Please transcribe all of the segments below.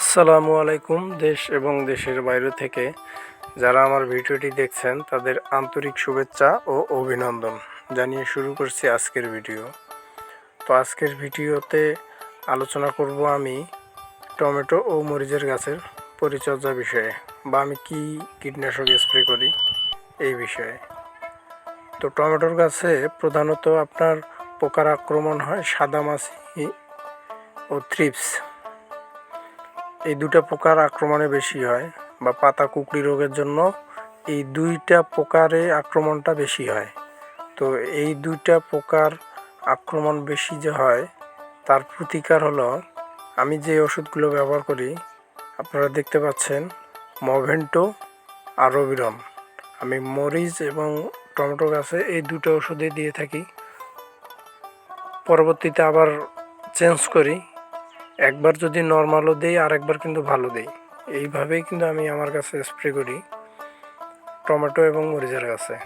আসসালামু আলাইকুম, দেশ এবং দেশের বাইরে থেকে যারা আমার ভিডিওটি দেখছেন, তাদের আন্তরিক শুভেচ্ছা ও অভিনন্দন। জানিয়ে শুরু করছি আজকের ভিডিও। তো আজকের ভিডিওতে আলোচনা করব আমি টমেটো ও মরিচের গাছের পরিচর্যা বিষয়ে বা আমি কি কীটনাশক স্প্রে করি এই বিষয়ে। তো টমেটোর গাছে প্রধানত আপনার পোকার আক্রমণ হয় সাদা সাদামাছি ও থ্রিপস। এই দুটা পোকার আক্রমণে বেশি হয় বা পাতা কুকড়ি রোগের জন্য এই দুইটা পোকারে আক্রমণটা বেশি হয়। তো এই দুইটা পোকার আক্রমণ বেশি যে হয়, তার প্রতিকার হলো, আমি যে ওষুধগুলো ব্যবহার করি, আপনারা দেখতে পাচ্ছেন মভেন্টো আর রবিরম। আমি মরিচ এবং টমেটো গাছে এই দুটো ওষুধই দিয়ে থাকি। পরবর্তীতে আবার চেঞ্জ করি। একবার যদি নর্মালও দেই আর একবার কিন্তু ভালো দেই। এইভাবেই কিন্তু আমি আমার কাছে স্প্রে করি, টমেটো এবং মরিচের গাছে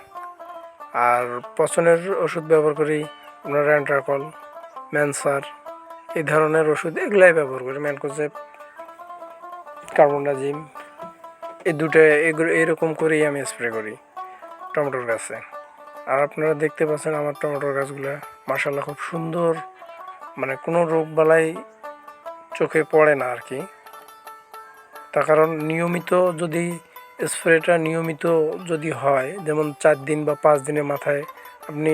আর পচনের ওষুধ ব্যবহার করি, আপনার অ্যান্ট্রাকল ম্যানসার, এই ধরনের ওষুধ এগুলাই ব্যবহার করি ম্যানকোজেপ কার্বনডাজিম এই দুটো এগুলো, এরকম করেই আমি স্প্রে করি টমেটোর গাছে আর আপনারা দেখতে পাচ্ছেন আমার টমেটোর গাছগুলো মাসাল্লাহ খুব সুন্দর মানে কোনো রোগ বালাই চোখে পড়ে না আর কি। তার কারণ নিয়মিত যদি স্প্রেটা নিয়মিত যদি হয়, যেমন চার দিন বা পাঁচ দিনের মাথায় আপনি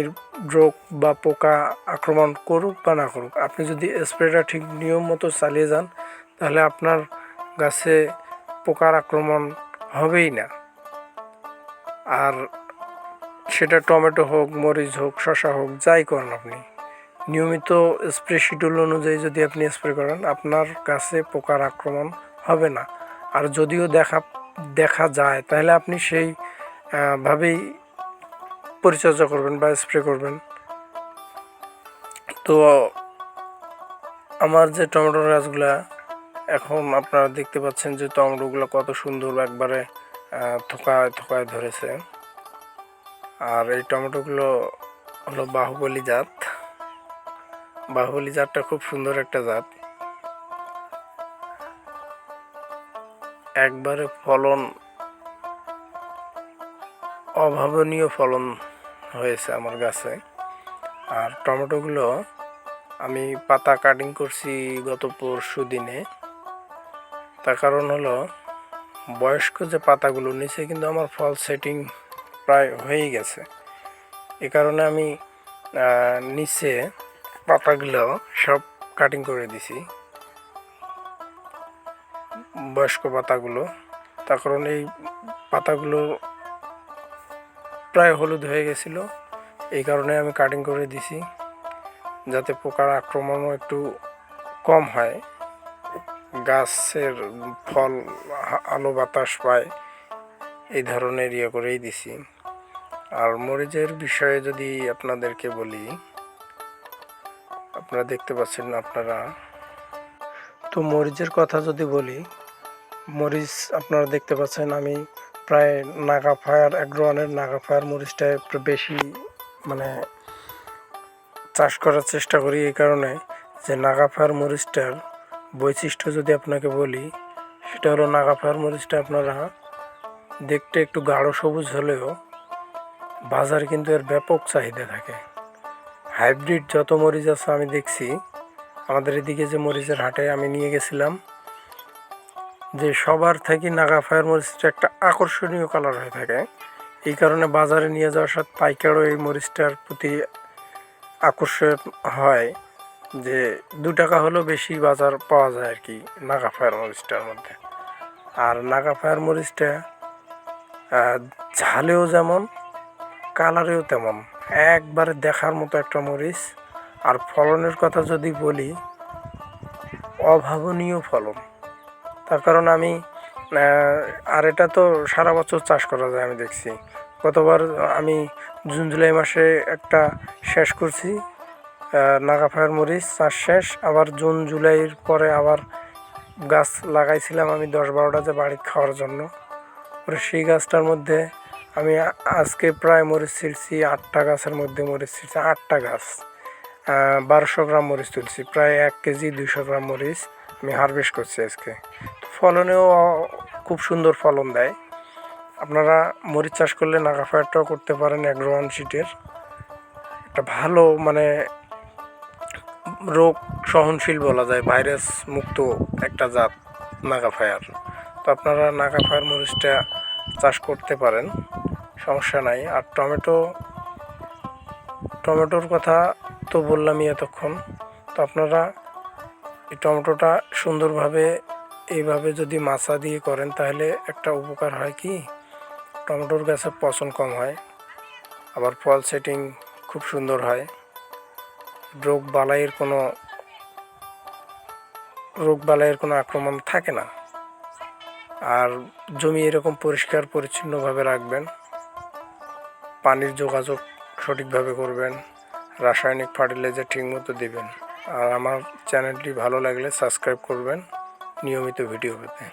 রোগ বা পোকা আক্রমণ করুক বা না করুক, আপনি যদি স্প্রেটা ঠিক নিয়ম মতো চালিয়ে যান, তাহলে আপনার গাছে পোকার আক্রমণ হবেই না। আর সেটা টমেটো হোক, মরিচ হোক শশা হোক, যাই করেন আপনি। নিয়মিত স্প্রে শিডিউল অনুযায়ী যদি আপনি স্প্রে করেন, আপনার কাছে পোকার আক্রমণ হবে না। আর যদিও দেখা দেখা যায়, তাহলে আপনি সেই ভাবেই পরিচর্যা করবেন বা স্প্রে করবেন। তো, আমার যে টমেটোর গাছগুলা, এখন আপনারা দেখতে পাচ্ছেন যে টমেটোগুলো কত সুন্দর একবারে থোকায় থোকায় ধরেছে। আর এই টমেটোগুলো হলো বাহুবলী জাত। বাহুবলী জাতটা খুব সুন্দর একটা জাত। একবারে ফলন, অভাবনীয় ফলন হয়েছে আমার গাছে। আর টমেটোগুলো আমি পাতা কাটিং করছি গত পরশু দিনে। তার কারণ হলো, বয়স্ক যে পাতাগুলো, নিচে কিন্তু আমার ফল সেটিং প্রায় হয়েই গেছে। এ কারণে আমি নিচে পাতাগুলো সব কাটিং করে দিছি। বয়স্ক পাতাগুলো। তার কারণ এই পাতাগুলো প্রায় হলুদ হয়ে গেছিল। এই কারণে আমি কাটিং করে দিছি। যাতে পোকার আক্রমণও একটু কম হয়। গাছের ফল, আলো বাতাস পায়। এই ধরনের ইয়ে করেই দিছি। আর মরিচের বিষয়ে যদি আপনাদেরকে বলি আপনারা দেখতে পাচ্ছেন আপনারা। তো মরিচের কথা যদি বলি, মরিচ আপনারা দেখতে পাচ্ছেন আমি প্রায় নাগা ফায়ার অ্যাগ্রোয়ানের নাগা ফায়ার মরিচটা বেশি মানে চাষ করার চেষ্টা করি এই কারণে যে নাগা ফায়ার মরিচটার বৈশিষ্ট্য যদি আপনাকে বলি, সেটা হলো নাগা ফায়ার মরিচটা আপনারা দেখতে একটু গাঢ় সবুজ হলেও বাজারে কিন্তু এর ব্যাপক চাহিদা থাকে। হাইব্রিড যত মরিচ আছে আমি দেখছি, আমাদের এদিকে যে মরিচের হাটে আমি নিয়ে গেছিলাম, যে সবার থেকে নাগা ফায়ার মরিচটা একটা আকর্ষণীয় কালার হয়ে থাকে। এই কারণে বাজারে নিয়ে যাওয়ার সাথে পাইকারও এই মরিচটার প্রতি আকর্ষণ হয়, যে দু টাকা হলেও বেশি বাজার পাওয়া যায় আর কি নাগা ফায়ার মরিচটার মধ্যে। আর নাগা ফায়ার মরিচটা ঝালেও যেমন, কালারেও তেমন। একবারে দেখার মতো একটা মরিচ। আর ফলনের কথা যদি বলি অভাবনীয় ফলন। তার কারণ আমি আর এটা তো সারা বছর চাষ করা যায় আমি দেখছি। গতবার আমি জুন জুলাই মাসে একটা শেষ করছি আহ, নাগা ফায়ার মরিচ চাষ শেষ। আবার জুন জুলাইয়ের পরে আবার গাছ লাগাইছিলাম আমি দশ বারোটা যে বাড়ি খাওয়ার জন্য। সেই গাছটার মধ্যে আমি আজকে প্রায় মরিচ ছিঁড়ছি, আটটা গাছের মধ্যে মরিচ ছিঁড়ছি, আটটা গাছ। বারোশো গ্রাম মরিচ তুলছি, প্রায় এক কেজি দুশো গ্রাম মরিচ আমি হারভেস্ট করছি আজকে। ফলনেও খুব সুন্দর ফলন দেয়। আপনারা মরিচ চাষ করলে নাগা ফায়ারটাও করতে পারেন অ্যাগ্রোয়ান শিটের। একটা ভালো মানে রোগ সহনশীল বলা যায়, ভাইরাস মুক্ত একটা জাত নাগা ফায়ার তো আপনারা নাগা ফায়ার মরিচটা চাষ করতে পারেন, সমস্যা নাই। আর টমেটো, টমেটোর কথা তো বললামই এতক্ষণ। তো আপনারা এই টমেটোটা সুন্দরভাবে এইভাবে যদি মাছা দিয়ে করেন, তাহলে একটা উপকার হয় কি? টমেটোর গাছে পচন কম হয়, আবার ফল সেটিং খুব সুন্দর হয়। রোগ বালাইয়ের কোনো, রোগ বালাইয়ের কোনো আক্রমণ থাকে না। আর জমি এরকম পরিষ্কার, পরিচ্ছন্নভাবে রাখবেন। পানির যোগাযোগ সঠিকভাবে করবেন। রাসায়নিক ফার্টিলাইজার ঠিকমতো দেবেন। আর আমার চ্যানেলটি ভালো লাগলে সাবস্ক্রাইব করবেন নিয়মিত ভিডিও পেতে।